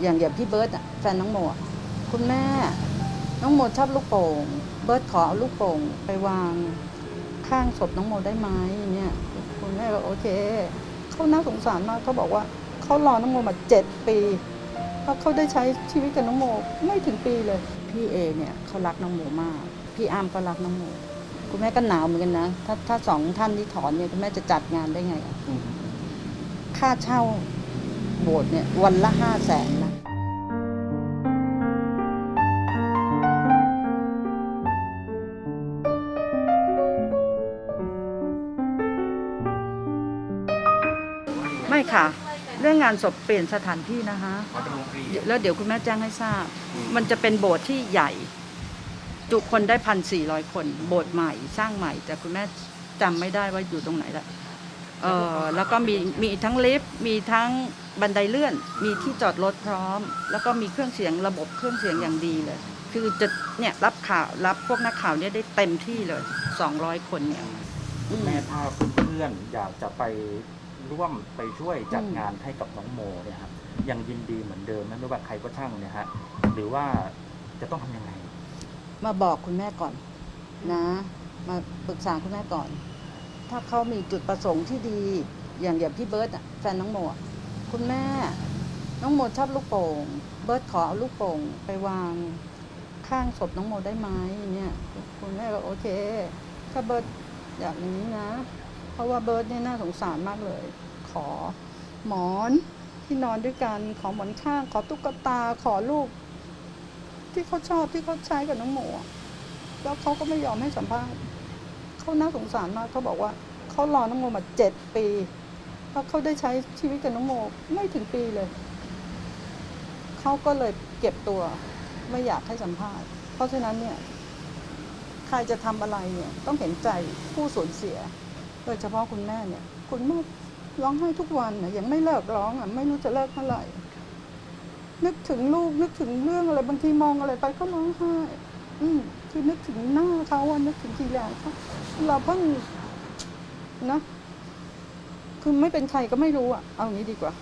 อย่างอย่างพี่เบิร์ตอะแฟนน้องโมอะคุณแม่ น้องโมชอบลูกโป่ง เบิร์ตขอเอาลูกโป่งไปวางข้างศพน้องโมได้ไหมเนี่ยคุณแม่ก็โอเคเขาน่าสงสารมากเขาบอกว่าเขารอน้องโมมาเจ็ดปีเพราะเขาได้ใช้ชีวิตกับน้องโมไม่ถึงปีเลย พี่เอเนี่ยเขารักน้องโมมาก พี่อามก็รักน้องโมคุณแม่ก็หนาวเหมือนกันนะ ถ้าถ้าสองท่านที่ถอนเนี่ยคุณแม่จะจัดงานได้ไงอะค่าเช่า โบสถ์เนี่ยวันละห้าแสนนะไม่ค่ะ เรื่องงานศพเปลี่ยนสถานที่นะคะอ๋อเป็นโรงเรียนแล้วเดี๋ยวคุณแม่แจ้งให้ทราบ มันจะเป็นโบสถ์ที่ใหญ่ จุคนได้พันสี่ร้อยคน โบสถ์ใหม่สร้างใหม่ แต่คุณแม่จำไม่ได้ว่าอยู่ตรงไหนละ เออแล้วก็มีมีทั้งลิฟต์มีทั้งบันไดเลื่อน มีที่จอดรถพร้อม แล้วก็มีเครื่องเสียงระบบเครื่องเสียงอย่างดีเลย คือจะเนี่ยรับข่าวรับพวกนักข่าวเนี่ยได้เต็มที่เลยสองร้อยคนเนี่ยอืม แม่ถ้าเพื่อนๆอยากจะไปร่วมไปช่วยจัดอืมงานให้กับน้องโมเนี่ยครับยังยินดีเหมือนเดิมไหมไม่ว่าใครก็ช่างเนี่ยฮะหรือว่าจะต้องทำยังไง มาบอกคุณแม่ก่อนนะ มาปรึกษาคุณแม่ก่อน ถ้าเขามีจุดประสงค์ที่ดี อย่างอย่างพี่เบิร์ตแฟนน้องโมคุณแม่ น้องโมชอบลูกโป่ง เบิร์ตขอเอาลูกโป่งไปวางข้างศพน้องโมได้ไหมเนี่ยคุณแม่ก็โอเค ถ้าเบิร์ตอย่างนี้นะ เพราะว่าเบิร์ตเนี่ยน่าสงสารมากเลย ขอหมอนที่นอนด้วยกันขอหมอนข้าง ขอตุ๊กตาขอลูก ที่เขาชอบที่เขาใช้กับน้องโมแล้วเขาก็ไม่ยอมให้สัมภาษณ์ เขาน่าสงสารมากเขาบอกว่าเขารอน้องโมมาเจ็ดปีเพราะเขาได้ใช้ชีวิตกับน้องโมไม่ถึงปีเลย เขาก็เลยเก็บตัวไม่อยากให้สัมภาษณ์ เพราะฉะนั้นเนี่ย ใครจะทำอะไรเนี่ย ต้องเห็นใจผู้สูญเสีย โดยเฉพาะคุณแม่เนี่ย คุณแม่ร้องไห้ทุกวันนะยังไม่เลิกร้องอะไม่รู้จะเลิกเมื่อไหร่นึกถึงลูกนึกถึงเรื่องอะไรบางทีมองอะไรไปก็ร้องไห้ อืมคือนึกถึงหน้าเขาอะนึกถึงทีแรกเขาเราเพิ่งนะคือไม่เป็นใครก็ไม่รู้อะเอางี้ดีกว่า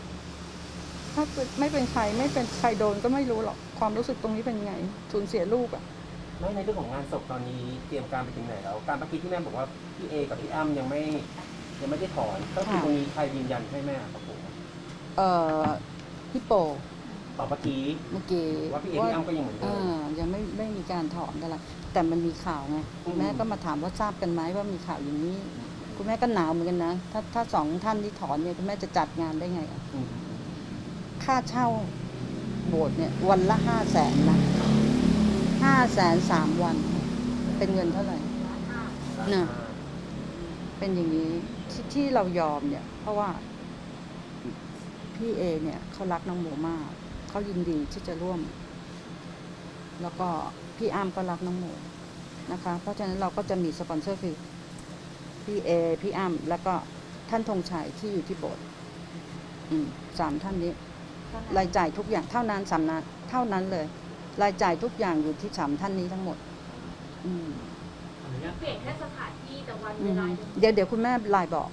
ถ้าเกิดไม่เป็นใครไม่เป็นใครโดนก็ไม่รู้หรอกความรู้สึกตรงนี้เป็นไงสูญเสียลูกอะไม่ในเรื่องของงานศพตอนนี้เตรียมการไปถึงไหนแล้ว การเมื่อกี้ที่แม่บอกว่าพี่เอกับพี่อ้ำยังไม่ ยังไม่ได้ถอนก็คือตรงนี้ใครยืนยันให้แม่ครับผมเอ่อฮิปโป ต่อเมื่อกี้ เมื่อกี้ว่าพี่เอพี่อ้ำก็ยังเหมือนเดิมอ่ายังไม่ไม่มีการถอนอะไรแต่มันมีข่าวไงคุณแม่อืม ก็มาถามว่าทราบกันไหมว่ามีข่าวอย่างนี้ คุณแม่ก็หนาวเหมือนกันนะถ้าถ้าสองท่านที่ถอนเนี่ยคุณแม่จะจัดงานได้ไงอะอืมค่าเช่าโบสถ์เนี่ยวันละห้าแสนนะห้าแสนสามวัน เป็นเงินเท่าไหร่ น่ะ เป็นอย่างนี้ที่ที่เรายอมเนี่ย เพราะว่าพี่เอเนี่ยเขารักน้องโมมาก เขายินดีที่จะร่วม แล้วก็พี่อ้ามก็รักน้องโมนะคะ เพราะฉะนั้นเราก็จะมีสปอนเซอร์คือพี่เอพี่อ้ามแล้วก็ท่านธงชัยที่อยู่ที่โบสถ์อืมสามท่านนี้ รายจ่ายทุกอย่างเท่านั้นสำนักเท่านั้นเลย รายจ่ายทุกอย่างอยู่ที่สามท่านนี้ทั้งหมด อืมเปลี่ยนแค่สถานที่แต่วันอืเวมลาเดี๋ยวเดี๋ยวคุณแม่ไลน์บอก